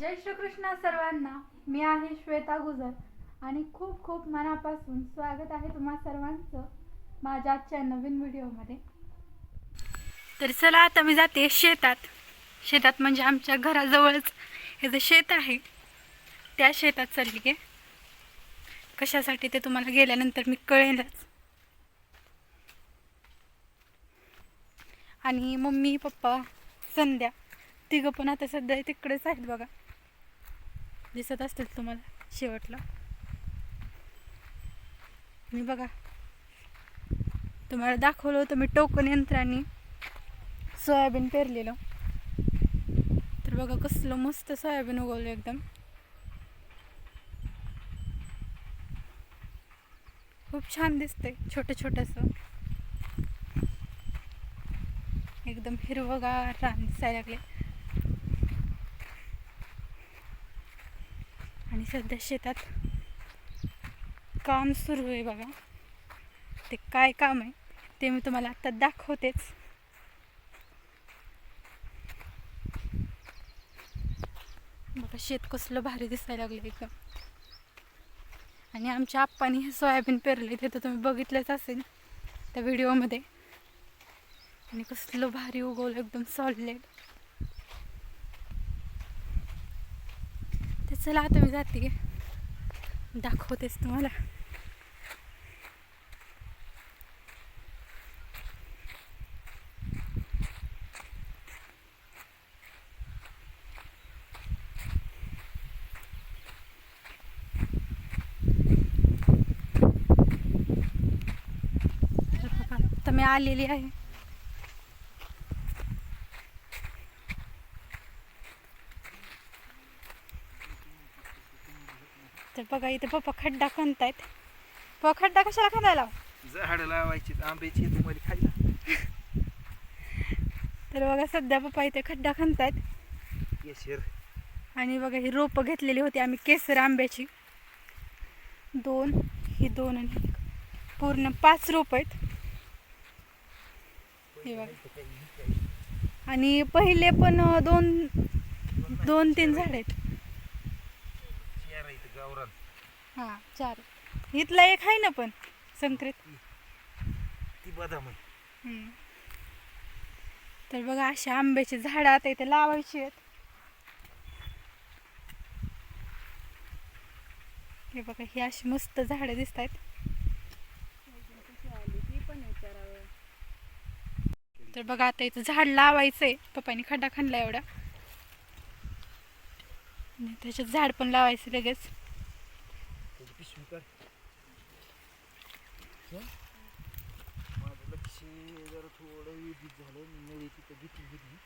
जय श्रीकृष्ण सर्वांना. मी आहे श्वेता गुजर आणि खूप खूप मनापासून स्वागत आहे तुम्हा सर्वांचं माझ्या आजच्या नवीन व्हिडिओमध्ये. तर चला आता मी जाते शेतात. शेतात म्हणजे आमच्या घराजवळच हे जे शेत आहे त्या शेतात चालली आहे कशासाठी ते तुम्हाला गेल्यानंतर मी कळेलच. आणि मम्मी पप्पा संध्या तिघं पण आता सध्या तिकडेच आहेत बघा. दिसत असतील तुम्हाला शेवटला. मी बघा. तुम्हाला दाखवलं होतं मी टोकन यंत्राने सोयाबीन पेरलेलं. तर बघा कसलं मस्त सोयाबीन उगवलं एकदम. खूप छान दिसतंय छोटं छोटंसं एकदम हिरवगार रान दिसायला लागले आणि सध्या शेतात काम सुरू आहे बघा. ते काय काम आहे ते मी तुम्हाला आत्ता दाखवतेच. बघा शेत कसलं भारी दिसायला लागलं एकदम. आणि आमच्या आप्पानी हे सोयाबीन पेरले ते तर तुम्ही बघितलंच असेल त्या व्हिडिओमध्ये आणि कसलं भारी उगवलं एकदम सॉलिड चला आता मी जाते दाखवतेच तुम्हाला. तर मी आलेली आहे. बघा इथे पप्पा खड्डा खणतायत. पप्पा खड्डा कशाला खणायला? झाड लावायची आंब्याची तुम्हाला खायला. तर बघा सध्या पप्पा इथे खड्डा खणतायत. केशर. आणि बघा ही रोपं घेतलेली होती आम्ही केसर आंब्याची. दोन ही दोन आणि. पूर्ण पाच रोप आहेत. हे बघा. आणि पहिले पण दोन दोन तीन झाड आहेत. हां चार इथला एक आहे ना पण संक्रित. ती बदाम आहे. हम्म. तर बघा अशी आंब्याची झाडं आता इथे लावायची आहेत. हे बघा ही अशी मस्त झाडं दिसत आहेत. तर बघा आता इथं झाड लावायचंय. पप्पानी खड्डा खणला एवढा. आणि त्याच्यात झाड पण लावायचं लगेच त्याची पिशवी काढ हं? माझं लक्ष जरा थोडं विधित झालं नळी तिथं भीती घेतली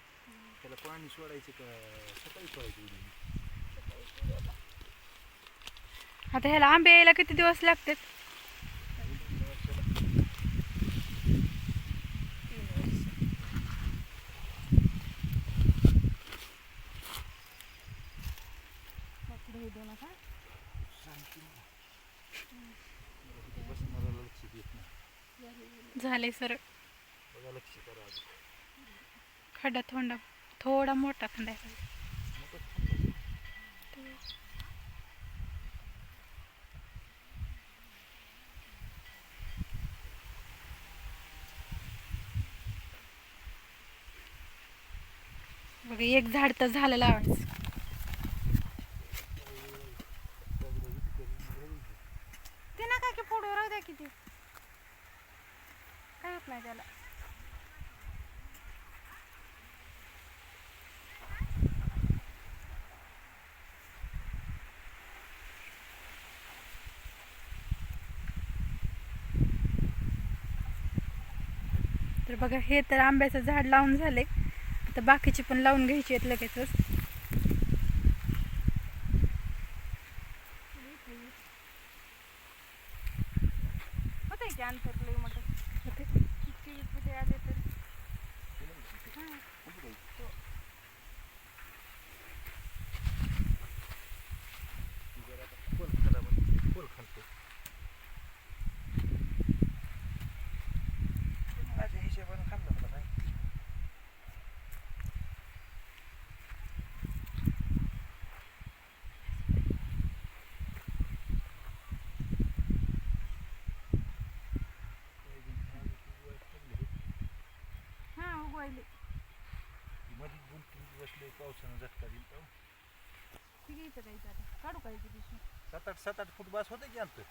त्याला पाणी सोडायचं का? सकाळी सोडायचं आता ह्याला आंबे यायला किती दिवस लागतात सांगते ना. मला तिथं बसणाऱ्याला लक्ष देत नाही झाले सर बघा लक्ष करा आधी. खड्डा थोडा थोडा मोठा थांबू. बघा एक झाड तर झालं लावायचं ते ना काय की फोडू राहू द्या किती काय होत नाही त्याला. तर बघा हे तर आंब्याचं झाड लावून झाले आता बाकीचे पण लावून घ्यायचे आहेत लगेचच होते की अंतर लई मोठं होते इतके इतके आले तर जरा आता खोल खाला म्हणजे खोल खालतो माझ्या हिशोबाने खाल्लं होतं काय लय पावसानं झटका दिला तेव्हा. ठीक आहे इथं काहीच आता काढू काय पिशवी सात आठ सात आठ फूट बास होतं की आमचं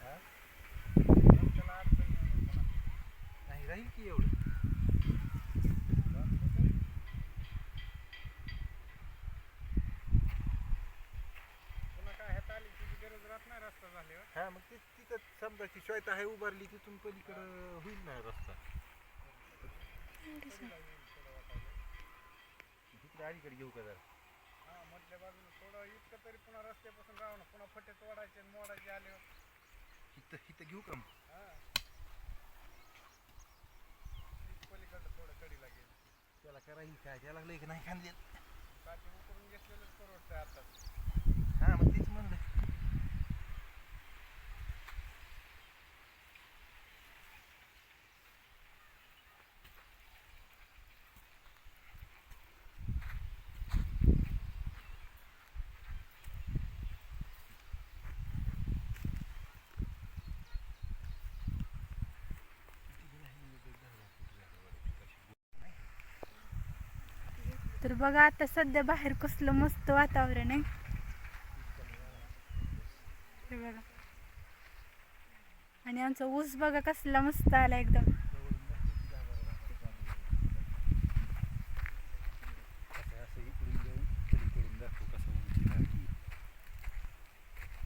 हा? नाही राहील की एवढं हा मग ते तिथं समजा की श्वेता आहे उभारली तिथून पलीकडं होईल ना अलीकडे घेऊ का जरा? मधल्या बाजूला थोडं इतकं तरी पुन्हा रस्त्यापासून पुन्हा फटे तोडायचे आणि मोडायचे आले इथं इथं घेऊ का मग? पलीकडं थोडं कडीला गेलं त्याला करायला काय त्याला लागलं की नाही खांदे काठी उकरून घेतलेलंच परवडतंय आता हा मग तेच म्हणलं. तर बघा आता सध्या बाहेर कसलं मस्त वातावरण आहे. हे बघा. आणि आमचा ऊस बघा कसला मस्त आला एकदम.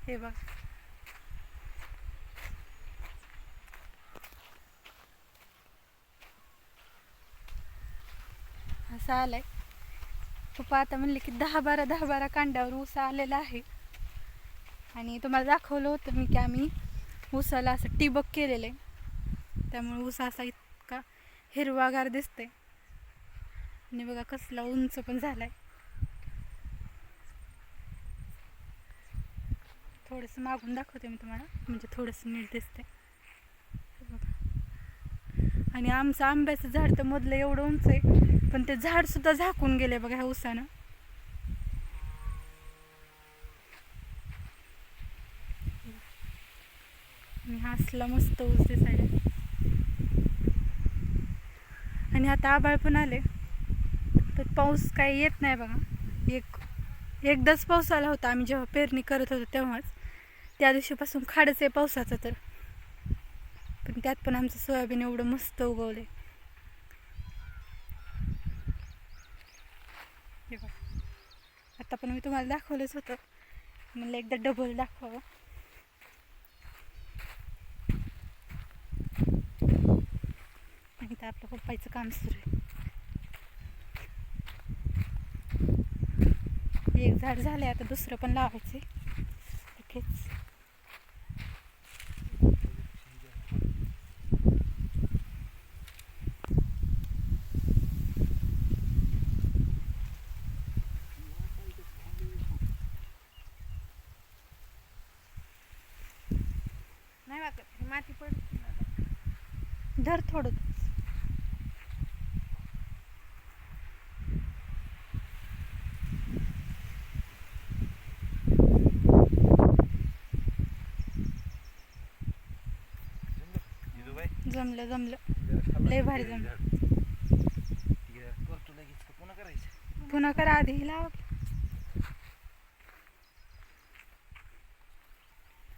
हे बघ. असं आलंय. पप्पा आता म्हणले की दहा बारा दहा बारा कांड्यावर ऊस आलेला आहे. आणि तुम्हाला दाखवलं होतं मी की आम्ही ऊसाला असं टिबक केलेलं आहे. त्यामुळे ऊस असा इतका हिरवागार दिसतंय. आणि बघा कसला उंच पण झाला आहे थोडंसं मागून दाखवते मी तुम्हाला. म्हणजे थोडंसं नीट दिसते आणि आमचं आंब्याचं झाड तर मधलं एवढं उंच आहे. पण ते झाड सुद्धा झाकून गेले बघा ह्या उसानं. हसला असला मस्त ऊस दिसायला. आणि आता आबाळ पण आले. तर पाऊस काही येत नाही बघा. एक एकदाच पाऊस आला होता. आम्ही जेव्हा पेरणी करत होतो तेव्हाच. त्या दिवशीपासून खाडच आहे पावसाचं तर. पण त्यात पण आमचं सोयाबीन एवढं मस्त उगवलं हे बघा आता पण मी तुम्हाला दाखवलंच होतं. म्हणलं एकदा डबल दाखवावं. आणि तर आपलं पप्पाचं काम सुरू आहे. एक झाड झालंय आता दुसरं पण लावायचे लगेच नाही वाटत माती पड धर थोडं जमलं? जिजूबाई, जमलं जमलं. लय भारी जमलं. पुन्हा करायचं पुन्हा करा आधी हिला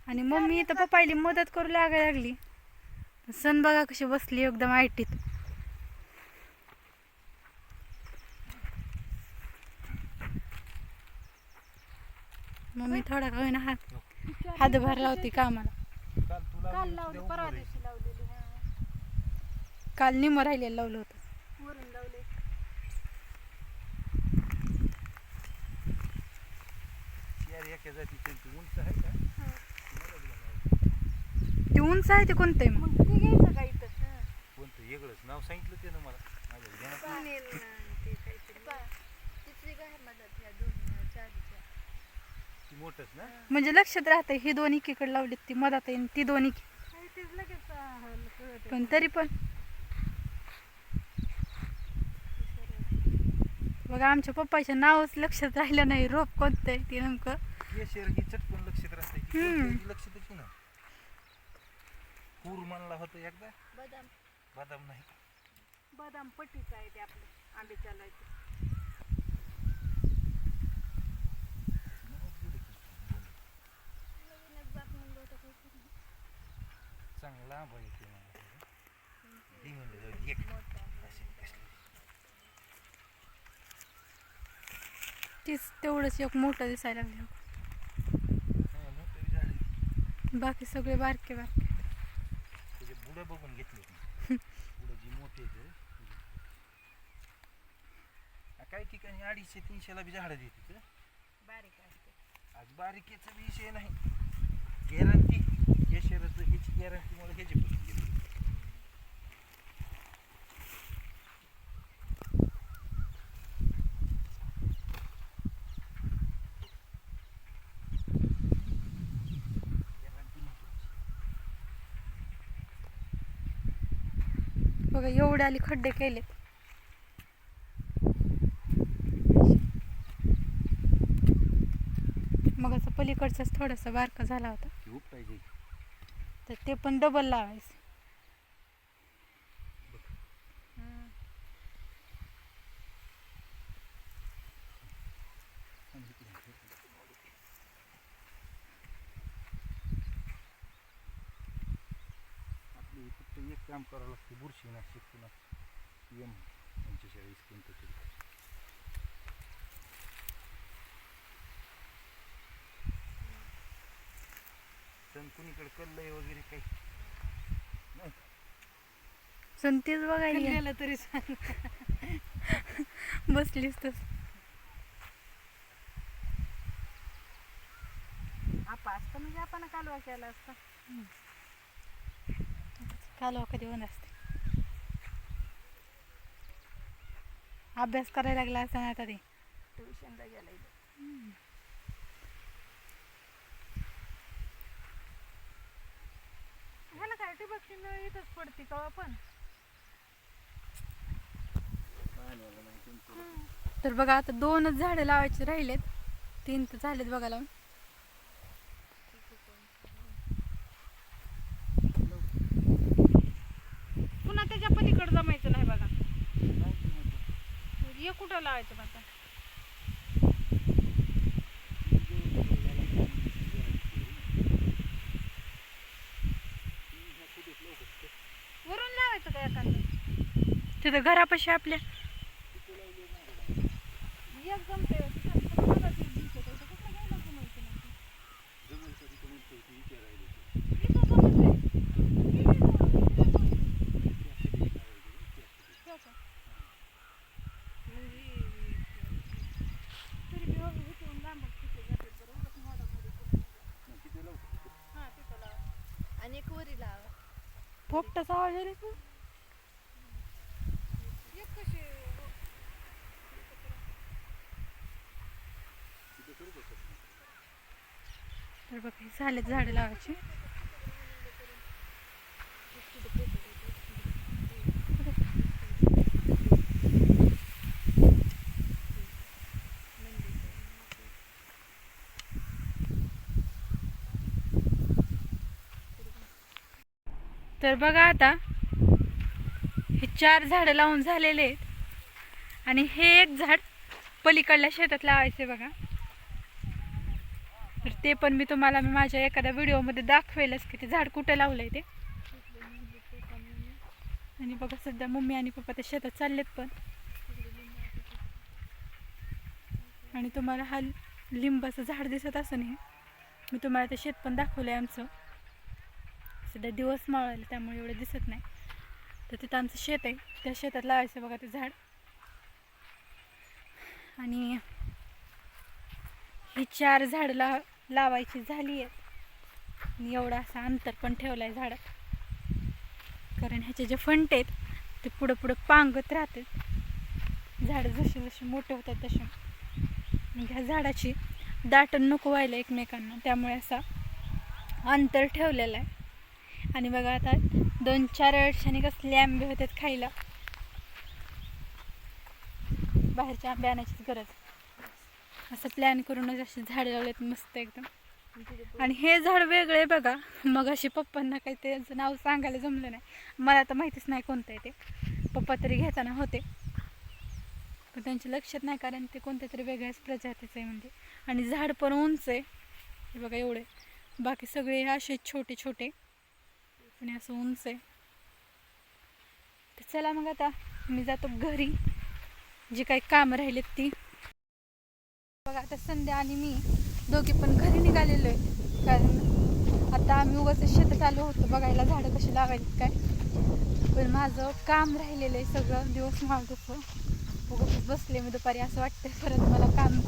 आणि मम्मी तर पप्पायली मदत करू लागायला लागली. सण बघा कशी बसली एकदम आयटीत. मम्मी थोडा का होईना हात हातभार लावते कामाला काल तुला काल लावली परवा दिवशी लावलेली हा काल निम राहिलेलं लावलं होतं. वरून लावले यार एका जाती त्यांची उंच आहे का? ते उंच आहे ते कोणतं आहे मग? मग ते घ्यायचं का इथं? हा. कोणतं? वेगळंच. नाव सांगितलं ते ना मला. माझ्या ध्यानात नाही. पाणी न ते काहीतरी. तिथली काय मदत ह्या दोन चारीच्या. ती मोठंच ना? म्हणजे लक्षात राहतं हे दोन एकीकडे लावलीत ती मधात आहे आणि ती दोन एकी. काय तेच लगेच कळतं. पण तरी पण. बघा आमच्या पप्पाच्या नावच लक्षात राहिलं नाही. रोप कोणतं आहे ते नेमकं? केशर ही चटकन लक्षात राहते की हम्म. कोणतं ही लक्षात येते ना. पूर म्हणला होता एकदा. बदाम. बदाम नाही बदाम पट्टीचं आहे ते आपलं आंब्याच्या लायचं नवीनच म्हणलं होतं. चांगला आंबा येते मला ती म्हणलं जाऊ दे, एक असे कसले. तीच तेवढंच एक मोठं दिसायला लागलं. हा, मोठं झाड आहे. बाकी सगळे बारके बारके. त्याचे बुडं बघून घेतले बुडं जी मोठे काही ठिकाणी अडीचशे तीनशेला बी झाडं देते बारीक असते आज बारीकेचा विषय नाही. गॅरंटी या शहराचं ह्याची गॅरंटी मला ह्याची घेतली गॅरंटी महत्वाची बघा एवढे आली खड्डे केलेत मग असं पलीकडचाच थोडासा बारका झाला होता. तर ते पण डबल लावायचं. फक्त एक काम करावं लागते बुरशी नाशिक पुन्हा एम पंचेचाळीस कोणतं तरी. सण कुणीकडे कल्लय वगैरे काही? नाही सण तेच बघायला गेलं तरी सांग बसलीस तस आपा असतं म्हणजे आपण कालवा केला असता. कालवा कधी होत असते अभ्यास करायला लागला असं ना आता ते. ट्युशनला गेला ह्याला काय ठिबकची नळ इथंच पडते कवा पण? तर बघा आता दोनच झाडं लावायचे राहिलेत. तीन तर झालेत बघा लावून. पुन्हा त्याच्या पलीकडे जमायचं नाही बघा. हे कुठं लावायचं बघा आता? वरून लावायचं का एखादं? तिथं घरापाशी आपल्या एक जमते कुठं घ्यायला जमायचं नाही जमिनीसाठी तर म्हणतोय ती विचारायला ते. इथं जमतंय. इथं जमतंय. ठेव का? म्हणजे तरी बी हो, इथून लांबच तिथे जाते बरं. उगाच मोडामोडी करून. मग किती लावतो? हां, तिथं लावा. आणि एक वरी लावा पोपटाचा आवाज आला का? एक कशी? तर बघा झालेत झाडं लावायची तर बघा आता हे चार झाडं लावून झालेले आहेत. आणि हे एक झाड पलीकडल्या शेतात लावायचे बघा. तर ते पण मी तुम्हाला मी माझ्या एखाद्या व्हिडिओमध्ये दाखवेलच की ते झाड कुठं लावलंय ते. आणि बघा सध्या मम्मी आणि पप्पा त्या शेतात चाललेत पण. आणि तुम्हाला हा लिंबाचं झाड दिसत असं नाही. मी तुम्हाला ते शेत पण दाखवलं आहे आमचं. सध्या दिवस मावळायला त्यामुळे एवढं दिसत नाही. तर तिथं आमचं शेत आहे. त्या शेतात लावायचं बघा ते झाड. आणि ही चार झाड ला लावायची झाली आहेत. आणि असा अंतर पण ठेवला आहे झाडात कारण ह्याचे जे फंट आहेत ते पुढं पुढं पांगत राहतात झाडं जसे जसे मोठे होतात तसे मग ह्या झाडाची दाटण नको व्हायला एकमेकांना. त्यामुळे असा अंतर ठेवलेलं आहे. आणि बघा आता दोन चार अडशाने कसले आंबे होतात खायला. बाहेरच्या आंबे आणायचीच गरज. असं प्लॅन करूनच असे झाडे लावलेत मस्त एकदम. आणि हे झाड वेगळे बघा. मग अशी पप्पांना काही त्याचं नाव सांगायला जमलं नाही. मला तर माहितीच नाही कोणतं आहे ते. पप्पा तरी घेताना होते. पण त्यांच्या लक्षात नाही कारण ते कोणत्या तरी वेगळ्याच प्रजातीचं आहे म्हणजे. आणि झाड पण उंच आहे. बघा एवढे. बाकी सगळे असे छोटे छोटे आणि असं उंच आहे. तर चला मग आता मी जातो घरी. जी काही कामं राहिलेत ती. बघा आता संध्या आणि मी दोघी पण घरी निघालेलो आहे. कारण आता आम्ही उगाच शेतात आलो होतो. बघायला झाडं कशी लावायची काय. पण माझं काम राहिलेलं आहे सगळं. दिवस माग उगाच बसले मी दुपारी असं वाटतं परत मला काम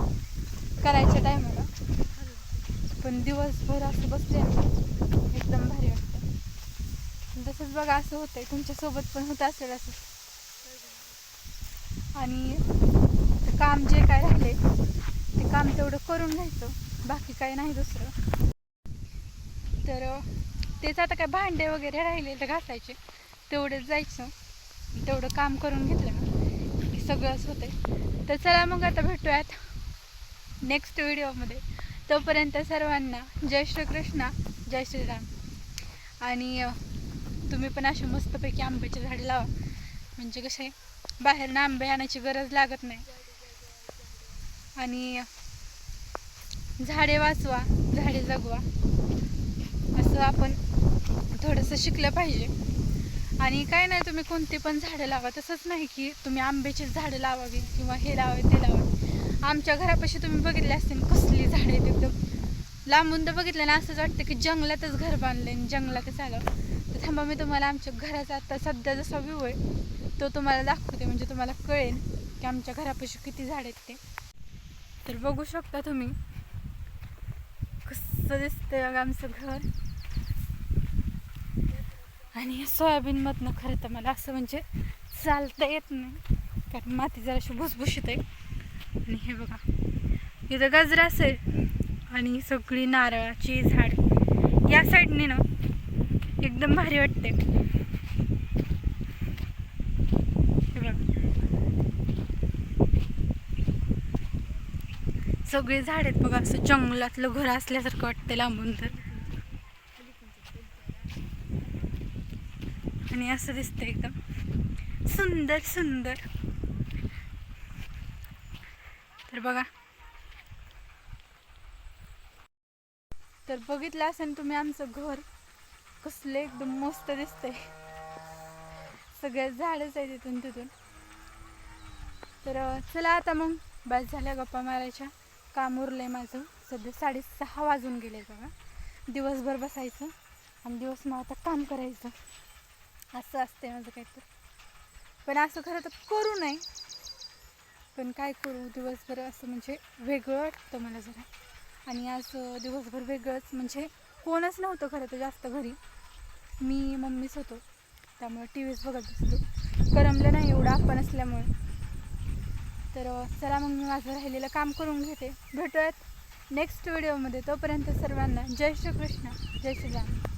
करायच्या टायमाला पण दिवसभर असं बसले एकदम भारी वाटतं तसंच बघा असं होतंय. तुमच्यासोबत पण होत असेल असं. आणि काम जे काय राहिले ते काम तेवढं करून घ्यायचं. बाकी काही नाही दुसरं. तर तेच आता काय भांडे वगैरे राहिले तर घासायचे तेवढंच जायचं. तेवढं काम करून घेतलं ना की सगळंच होतंय. तर चला मग आता भेटूयात नेक्स्ट व्हिडिओमध्ये तोपर्यंत सर्वांना जय श्रीकृष्णा जय श्रीराम. आणि तुम्ही पण असे मस्तपैकी आंब्याचे झाडे लावा. म्हणजे कसे बाहेरनं आंबे आणायची गरज लागत नाही. आणि झाडे वाचवा झाडे जगवा. असं आपण थोडंसं शिकलं पाहिजे. आणि काय नाही तुम्ही कोणती पण झाडं लावा. तसंच नाही की तुम्ही आंब्याची झाडं लावावी किंवा हे लावावे ते लावावे. आमच्या घरापाशी तुम्ही बघितले असतील कसली झाडं आहेत एकदम. लांबून तर बघितलं ना असंच वाटतं की जंगलातच घर बांधलं आणि जंगलातच आलं तर थांबा मी तुम्हाला आमच्या घराचा आता सध्या जसा व्ह्यू आहे तो तुम्हाला दाखवते म्हणजे तुम्हाला कळेल की आमच्या घरापाशी किती झाड आहेत ते. तर बघू शकता तुम्ही कसं दिसतंय आमचं घर. आणि सोयाबीनमधनं खरं तर मला असं म्हणजे चालता येत नाही कारण माती जराशी भुसभुशीत आहे. आणि हे बघा इथं गजरा असेल. आणि सगळी नारळाची झाड. या साईडने ना एकदम भारी वाटते बघा. सगळे झाड आहेत बघा असं जंगलातलं घर असल्यासारखं वाटतं लांबून तर. आणि असं दिसतं एकदम. सुंदर सुंदर. तर बघा तर बघितलं असेल तुम्ही आमचं घर. कसलं एकदम मस्त दिसतंय. सगळे झाडच आहे तिथून तिथून. तर चला आता मग. बस झाल्या गप्पा मारायच्या. काम उरलंय माझं. सध्या साडेसहा वाजून गेले बघा. दिवसभर बसायचं आणि दिवस मग आता काम करायचं. असं असतंय माझं काहीतरी. पण असं खरं तर करू नये पण काय करू? दिवसभर असं म्हणजे वेगळं वाटतं मला जरा. आणि आज दिवसभर वेगळंच. म्हणजे कोणच नव्हतं खरं तर जास्त घरी. मी मम्मीच होतो. त्यामुळे टी व्हीच बघत बसलो. करमलं नाही एवढं आपण असल्यामुळे. तर चला मग मी माझं राहिलेलं काम करून घेते. भेटूयात नेक्स्ट व्हिडिओमध्ये तोपर्यंत सर्वांना जय श्रीकृष्ण. जय श्रीराम.